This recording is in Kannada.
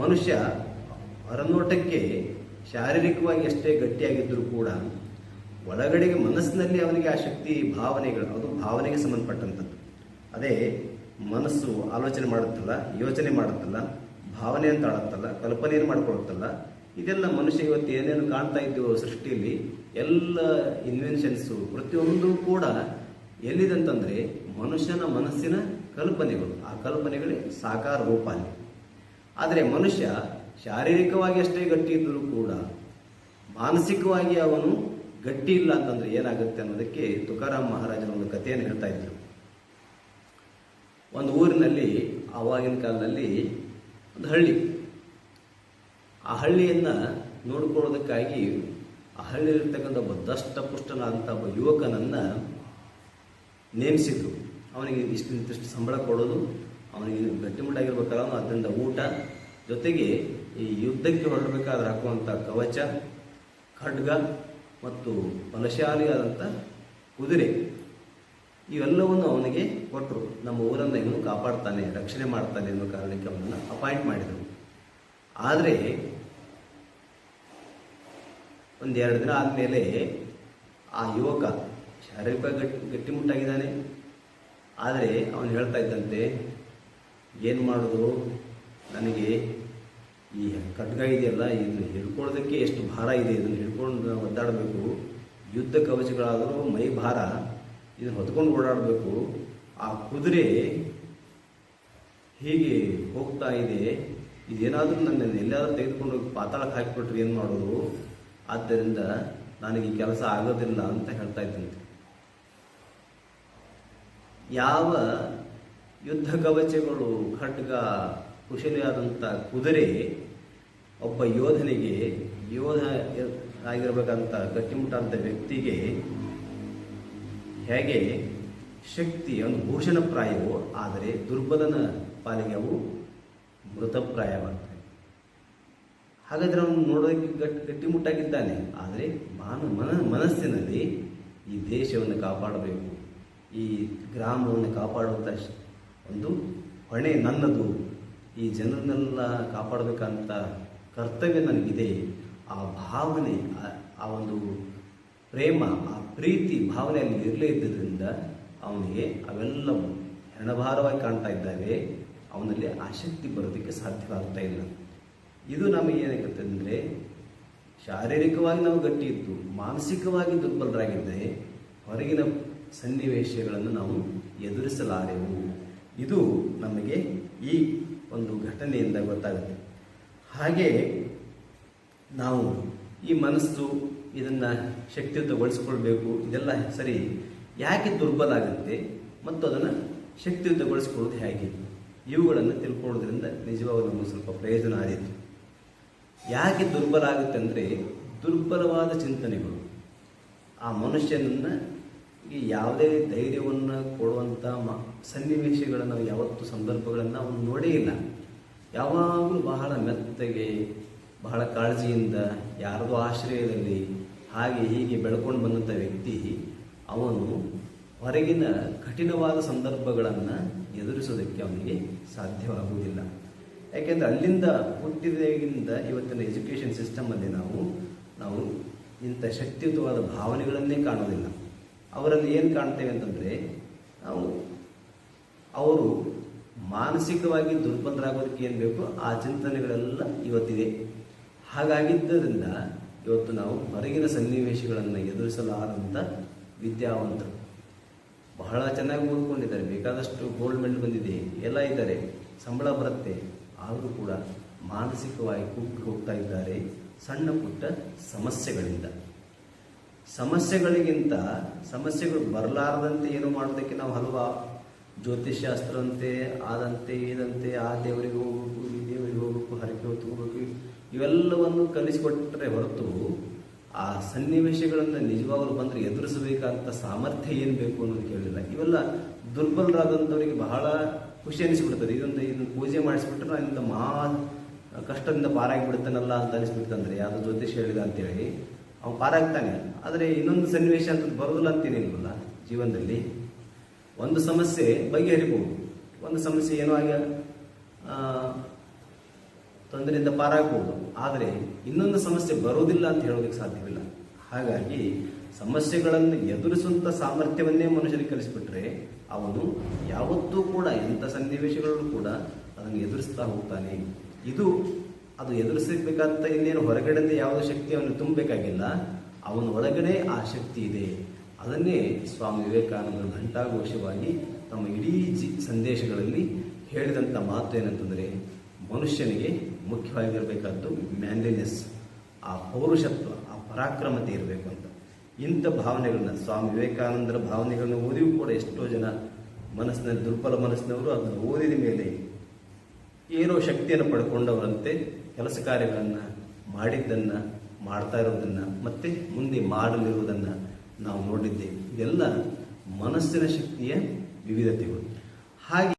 ಮನುಷ್ಯ ಹೊರನೋಟಕ್ಕೆ ಶಾರೀರಿಕವಾಗಿ ಎಷ್ಟೇ ಗಟ್ಟಿಯಾಗಿದ್ದರೂ ಕೂಡ ಒಳಗಡೆಗೆ ಮನಸ್ಸಿನಲ್ಲಿ ಅವನಿಗೆ ಆ ಶಕ್ತಿ, ಭಾವನೆಗಳು, ಅದು ಭಾವನೆಗೆ ಸಂಬಂಧಪಟ್ಟಂಥದ್ದು. ಅದೇ ಮನಸ್ಸು ಆಲೋಚನೆ ಮಾಡುತ್ತಲ್ಲ, ಯೋಚನೆ ಮಾಡುತ್ತಲ್ಲ, ಭಾವನೆ ಅಂತ ಆಡುತ್ತಲ್ಲ ಕಲ್ಪನೆಯನ್ನು ಮಾಡ್ಕೊಳ್ಳುತ್ತಲ್ಲ, ಇದೆಲ್ಲ ಮನುಷ್ಯ ಇವತ್ತು ಏನೇನು ಕಾಣ್ತಾ ಇದ್ದೀವೋ ಸೃಷ್ಟಿಯಲ್ಲಿ ಎಲ್ಲ ಇನ್ವೆನ್ಷನ್ಸು ಪ್ರತಿಯೊಂದು ಕೂಡ ಎಲ್ಲಿದೆ ಅಂತಂದರೆ ಮನುಷ್ಯನ ಮನಸ್ಸಿನ ಕಲ್ಪನೆಗಳು. ಆ ಕಲ್ಪನೆಗಳೇ ಸಾಕಾರ ರೂಪ ಆದರೆ ಮನುಷ್ಯ ಶಾರೀರಿಕವಾಗಿ ಅಷ್ಟೇ ಗಟ್ಟಿ ಇದ್ದರೂ ಕೂಡ ಮಾನಸಿಕವಾಗಿ ಅವನು ಗಟ್ಟಿ ಇಲ್ಲ ಅಂತಂದ್ರೆ ಏನಾಗುತ್ತೆ ಅನ್ನೋದಕ್ಕೆ ತುಕಾರಾಮ್ ಮಹಾರಾಜನ ಒಂದು ಕಥೆಯನ್ನು ಹೇಳ್ತಾ ಇದ್ರು. ಒಂದು ಊರಿನಲ್ಲಿ ಆವಾಗಿನ ಕಾಲದಲ್ಲಿ ಒಂದು ಹಳ್ಳಿ. ಆ ಹಳ್ಳಿಯನ್ನ ನೋಡ್ಕೊಳ್ಳೋದಕ್ಕಾಗಿ ಆ ಹಳ್ಳಿಯಲ್ಲಿರ್ತಕ್ಕಂಥ ಒಬ್ಬ ಅಂತ ಒಬ್ಬ ಯುವಕನನ್ನ ನೇಮಿಸಿದ್ರು. ಅವನಿಗೆ ಇಷ್ಟು ಇಂತಿಷ್ಟು ಸಂಬಳ ಕೊಡೋದು ಅವನಿಗೆ ಗಟ್ಟಿಮುಟ್ಟಾಗಿರ್ಬೇಕಲ್ಲ ಅದರಿಂದ ಊಟ. ಜೊತೆಗೆ ಈ ಯುದ್ಧಕ್ಕೆ ಹೊರಡಬೇಕಾದ್ರೆ ಹಾಕುವಂಥ ಕವಚ, ಖಡ್ಗ ಮತ್ತು ಬಲಶಾಲಿಯಾದಂಥ ಕುದುರೆ. ಇವೆಲ್ಲವನ್ನು ಅವನಿಗೆ ಕೊಟ್ಟರು ನಮ್ಮ ಊರನ್ನು ಇವನು ಕಾಪಾಡ್ತಾನೆ, ರಕ್ಷಣೆ ಮಾಡ್ತಾನೆ ಅನ್ನೋ ಕಾರಣಕ್ಕೆ ಅವನನ್ನು ಅಪಾಯಿಂಟ್ ಮಾಡಿದರು ಆದರೆ ಒಂದೆರಡು ದಿನ ಆದಮೇಲೆ ಆ ಯುವಕ ಶಾರೀರಿಕ ಗಟ್ಟಿ ಗಟ್ಟಿಮುಟ್ಟಾಗಿದ್ದಾನೆ ಆದರೆ ಅವನು ಹೇಳ್ತಾ ಇದ್ದಂತೆ ಏನು ಮಾಡಿದ್ರು? ನನಗೆ ಈ ಖಡ್ಗ ಇದೆಯಲ್ಲ, ಇದನ್ನು ಹಿಡ್ಕೊಳ್ಳೋದಕ್ಕೆ ಎಷ್ಟು ಭಾರ ಇದೆ? ಇದನ್ನು ಹಿಡ್ಕೊಂಡು ಒದ್ದಾಡಬೇಕು. ಯುದ್ಧ ಕವಚಗಳಾದರೂ ಮೈ ಭಾರ. ಇದನ್ನು ಹೊತ್ಕೊಂಡು ಓಡಾಡಬೇಕು. ಆ ಕುದುರೆ ಹೀಗೆ ಹೋಗ್ತಾ ಇದೆ. ಇದೇನಾದರೂ ನನ್ನ ಎಲ್ಲಾದರೂ ತೆಗೆದುಕೊಂಡು ಪಾತಾಳಕ್ಕೆ ಹಾಕಿಬಿಟ್ರೆ ಏನು ಮಾಡೋದು? ಆದ್ದರಿಂದ ನನಗೆ ಈ ಕೆಲಸ ಆಗೋದಿಲ್ಲ ಅಂತ ಹೇಳ್ತಾ ಇದ್ದಂತೆ ಯಾವ ಯುದ್ಧ ಕವಚಗಳು ಖಡ್ಗ ಕುಶಲಿಯಾದಂಥ ಕುದುರೆ ಒಬ್ಬ ಯೋಧನಿಗೆ, ಯೋಧ ಆಗಿರಬೇಕಂತ ಗಟ್ಟಿಮುಟ್ಟಾದಂಥ ವ್ಯಕ್ತಿಗೆ ಹೇಗೆ ಶಕ್ತಿ ಒಂದು ಭೂಷಣಪ್ರಾಯವೋ, ಆದರೆ ದುರ್ಬಲನ ಪಾಲಿಗೆ ಅವು ಮೃತಪ್ರಾಯವಾಗ್ತವೆ. ಹಾಗಾದರೆ ಅವನು ನೋಡೋದಕ್ಕೆ ಗಟ್ಟಿ, ಗಟ್ಟಿಮುಟ್ಟಾಗಿದ್ದಾನೆ. ಆದರೆ ಮಾನ, ಮನ, ಮನಸ್ಸಿನಲ್ಲಿ ಈ ದೇಶವನ್ನು ಕಾಪಾಡಬೇಕು. ಈ ಗ್ರಾಮವನ್ನು ಕಾಪಾಡುವಂಥ ಒಂದು ಹೊಣೆ ನನ್ನದು. ಈ ಜನರನ್ನೆಲ್ಲ ಕಾಪಾಡಬೇಕಂತ ಕರ್ತವ್ಯ ನನಗಿದೆ. ಆ ಭಾವನೆ, ಆ- ಒಂದು ಪ್ರೇಮ, ಆ ಪ್ರೀತಿ ಭಾವನೆ ಅಲ್ಲಿ ಇರಲೇ ಇದ್ದರಿಂದ ಅವನಿಗೆ ಅವೆಲ್ಲವೂ ಹೆಣಭಾರವಾಗಿ ಕಾಣ್ತಾ ಇದ್ದಾವೆ. ಅವನಲ್ಲಿ ಆಸಕ್ತಿ ಬರೋದಕ್ಕೆ ಸಾಧ್ಯವಾಗ್ತಾ ಇಲ್ಲ. ಇದು ನಮಗೆ ಏನಾಗುತ್ತೆ ಅಂದರೆ ಶಾರೀರಿಕವಾಗಿ ನಾವು ಗಟ್ಟಿ ಇದ್ದು ಮಾನಸಿಕವಾಗಿ ದುರ್ಬಲರಾಗಿದ್ದರೆ ಹೊರಗಿನ ಸನ್ನಿವೇಶಗಳನ್ನು ನಾವು ಎದುರಿಸಲಾರೆವು. ಇದು ನಮಗೆ ಈ ಒಂದು ಘಟನೆಯಿಂದ ಗೊತ್ತಾಗುತ್ತೆ. ಹಾಗೆ ನಾವು ಈ ಮನಸ್ಸು ಇದನ್ನು ಶಕ್ತಿಯುತಗೊಳಿಸ್ಕೊಳ್ಬೇಕು, ಇದೆಲ್ಲ ಸರಿ ಯಾಕೆ ದುರ್ಬಲ ಆಗುತ್ತೆ ಮತ್ತು ಅದನ್ನು ಶಕ್ತಿಯುತಗೊಳಿಸ್ಕೊಳ್ಳೋದು ಹೇಗೆ? ಇವುಗಳನ್ನು ತಿಳ್ಕೊಳ್ಳೋದ್ರಿಂದ ನಿಜವಾಗೂ ನಮಗೆ ಸ್ವಲ್ಪ ಪ್ರಯೋಜನ ಆದೀತು. ಯಾಕೆ ದುರ್ಬಲ ಆಗುತ್ತೆ ಅಂದರೆ ದುರ್ಬಲವಾದ ಚಿಂತನೆಗಳು. ಆ ಮನುಷ್ಯನನ್ನು ಈ ಯಾವುದೇ ಧೈರ್ಯವನ್ನು ಕೊಡುವಂಥ ಮ, ಸನ್ನಿವೇಶಗಳನ್ನು ನಾವು ಯಾವತ್ತು ಸಂದರ್ಭಗಳನ್ನು ಅವನು ನೋಡೇ ಇಲ್ಲ. ಯಾವಾಗಲೂ ಬಹಳ ಮೆತ್ತಗೆ, ಬಹಳ ಕಾಳಜಿಯಿಂದ ಯಾರದೋ ಆಶ್ರಯದಲ್ಲಿ ಹಾಗೆ ಹೀಗೆ ಬೆಳ್ಕೊಂಡು ಬಂದಂಥ ವ್ಯಕ್ತಿ ಅವನು ಹೊರಗಿನ ಕಠಿಣವಾದ ಸಂದರ್ಭಗಳನ್ನು ಎದುರಿಸೋದಕ್ಕೆ ಅವನಿಗೆ ಸಾಧ್ಯವಾಗುವುದಿಲ್ಲ. ಯಾಕೆಂದರೆ ಅಲ್ಲಿಂದ ಹುಟ್ಟಿದಾಗಿಂದ ಇವತ್ತಿನ ಎಜುಕೇಷನ್ ಸಿಸ್ಟಮಲ್ಲಿ ನಾವು ನಾವು ಇಂಥ ಶಕ್ತಿಯುತವಾದ ಭಾವನೆಗಳನ್ನೇ ಕಾಣೋದಿಲ್ಲ. ಅವರಲ್ಲಿ ಏನು ಕಾಣ್ತೇವೆ ಅಂತಂದರೆ, ನಾವು ಅವರು ಮಾನಸಿಕವಾಗಿ ದುರ್ಬಲರಾಗೋದಕ್ಕೆ ಏನು ಬೇಕು, ಆ ಚಿಂತನೆಗಳೆಲ್ಲ ಇವತ್ತಿದೆ. ಹಾಗಾಗಿದ್ದರಿಂದ ಇವತ್ತು ನಾವು ಹೊರಗಿನ ಸನ್ನಿವೇಶಗಳನ್ನು ಎದುರಿಸಲಾರಂಥ ವಿದ್ಯಾವಂತರು. ಬಹಳ ಚೆನ್ನಾಗಿ ಓದ್ಕೊಂಡಿದ್ದಾರೆ, ಬೇಕಾದಷ್ಟು ಗೋಲ್ಡ್ ಮೆಡಲ್ ಬಂದಿದೆ, ಎಲ್ಲ ಇದ್ದಾರೆ, ಸಂಬಳ ಬರುತ್ತೆ, ಆದರೂ ಕೂಡ ಮಾನಸಿಕವಾಗಿ ಕುಗ್ಗಿ ಹೋಗ್ತಾ ಇದ್ದಾರೆ ಸಣ್ಣ ಪುಟ್ಟ ಸಮಸ್ಯೆಗಳಿಂದ. ಸಮಸ್ಯೆಗಳಿಗಿಂತ ಸಮಸ್ಯೆಗಳು ಬರಲಾರದಂತೆ ಏನು ಮಾಡೋದಕ್ಕೆ ನಾವು ಹಲವು? ಜ್ಯೋತಿಷ್ಶಾಸ್ತ್ರ ಅಂತೆ ಆದಂತೆ ಇದಂತೆ ಆ ದೇವರಿಗೆ ಹೋಗ್ಬೇಕು, ಈ ದೇವರಿಗೆ ಹೋಗ್ಬೇಕು, ಹರಕೆ ಹೊತ್ಕೋಬೇಕು ಇವೆಲ್ಲವನ್ನು ಕಲಿಸಿಕೊಟ್ಟರೆ ಹೊರತು ಆ ಸನ್ನಿವೇಶಗಳನ್ನು ನಿಜವಾಗಲೂ ಬಂದರೆ ಎದುರಿಸಬೇಕಾದಂಥ ಸಾಮರ್ಥ್ಯ ಏನು ಬೇಕು ಅನ್ನೋದು ಕೇಳಿಲ್ಲ ಇವೆಲ್ಲ ದುರ್ಬಲರಾದಂಥವರಿಗೆ ಬಹಳ ಖುಷಿ ಅನಿಸ್ಬಿಡ್ತದೆ. ಇದೊಂದು ಇದನ್ನು ಪೂಜೆ ಮಾಡಿಸ್ಬಿಟ್ರೆ ಇಂಥ ಮಹಾ ಕಷ್ಟದಿಂದ ಪಾರಾಗಿ ಬಿಡ್ತಾನಲ್ಲ ಅಂತ ಅನಿಸ್ಬಿಡ್ತಂದ್ರೆ, ಯಾವುದೋ ಜ್ಯೋತಿಷ್ಯ ಹೇಳಿದ ಅಂತೇಳಿ. ಅವನು ಪಾರಾಗ್ತಾನೆ. ಆದರೆ ಇನ್ನೊಂದು ಸನ್ನಿವೇಶ ಅಂತ ಬರೋದಿಲ್ಲ ಅಂತೇನಿಲ್ವಲ್ಲ ಜೀವನದಲ್ಲಿ. ಒಂದು ಸಮಸ್ಯೆ ಬಗೆಹರಿಬಹುದು ಒಂದು ಸಮಸ್ಯೆ ಏನೋ ಆಗ ತೊಂದರೆಯಿಂದ ಪಾರಾಗಬಹುದು ಆದರೆ ಇನ್ನೊಂದು ಸಮಸ್ಯೆ ಬರೋದಿಲ್ಲ ಅಂತ ಹೇಳೋದಕ್ಕೆ ಸಾಧ್ಯವಿಲ್ಲ. ಹಾಗಾಗಿ ಸಮಸ್ಯೆಗಳನ್ನು ಎದುರಿಸುವಂಥ ಸಾಮರ್ಥ್ಯವನ್ನೇ ಮನುಷ್ಯರಿಗೆ ಕಲಿಸಿಬಿಟ್ರೆ ಅವನು ಯಾವತ್ತೂ ಕೂಡ, ಎಂಥ ಸನ್ನಿವೇಶಗಳಲ್ಲೂ ಕೂಡ ಅದನ್ನು ಎದುರಿಸ್ತಾ ಹೋಗ್ತಾನೆ. ಇದು ಅದು ಎದುರಿಸಬೇಕಾದ ಇನ್ನೇನು ಹೊರಗಡೆಯಿಂದ ಯಾವುದೇ ಶಕ್ತಿ ಅವನು ತುಂಬಬೇಕಾಗಿಲ್ಲ. ಅವನ ಒಳಗಡೆ ಆ ಶಕ್ತಿ ಇದೆ. ಅದನ್ನೇ ಸ್ವಾಮಿ ವಿವೇಕಾನಂದರು ಘಂಟಾಘೋಷವಾಗಿ ತಮ್ಮ ಇಡೀ ಜಿ ಸಂದೇಶಗಳಲ್ಲಿ ಹೇಳಿದಂಥ ಮಾತು ಏನಂತಂದರೆ ಮನುಷ್ಯನಿಗೆ ಮುಖ್ಯವಾಗಿರಬೇಕಾದ್ದು ಮ್ಯಾನ್ಲಿನೆಸ್ ಆ ಪೌರುಷತ್ವ, ಆ ಪರಾಕ್ರಮತೆ ಇರಬೇಕು ಅಂತ. ಇಂಥ ಭಾವನೆಗಳನ್ನ ಸ್ವಾಮಿ ವಿವೇಕಾನಂದರ ಭಾವನೆಗಳನ್ನ ಓದಿಯೂ ಕೂಡ ಎಷ್ಟೋ ಜನ ಮನಸ್ಸಿನಲ್ಲಿ, ದುರ್ಬಲ ಮನಸ್ಸಿನವರು ಅದನ್ನು ಓದಿದ ಮೇಲೆ ಏನೋ ಶಕ್ತಿಯನ್ನು ಪಡ್ಕೊಂಡವರಂತೆ, ಕೆಲಸ ಕಾರ್ಯಗಳನ್ನು ಮಾಡಿದ್ದನ್ನು ಮಾಡ್ತಾ ಇರೋದನ್ನು ಮತ್ತೆ ಮುಂದೆ ಮಾಡಲಿರುವುದನ್ನು ನಾವು ನೋಡಿದ್ದೇವೆ. ಇದೆಲ್ಲ ಮನಸ್ಸಿನ ಶಕ್ತಿಯ ವಿವಿಧತೆಗಳು. ಹಾಗೆ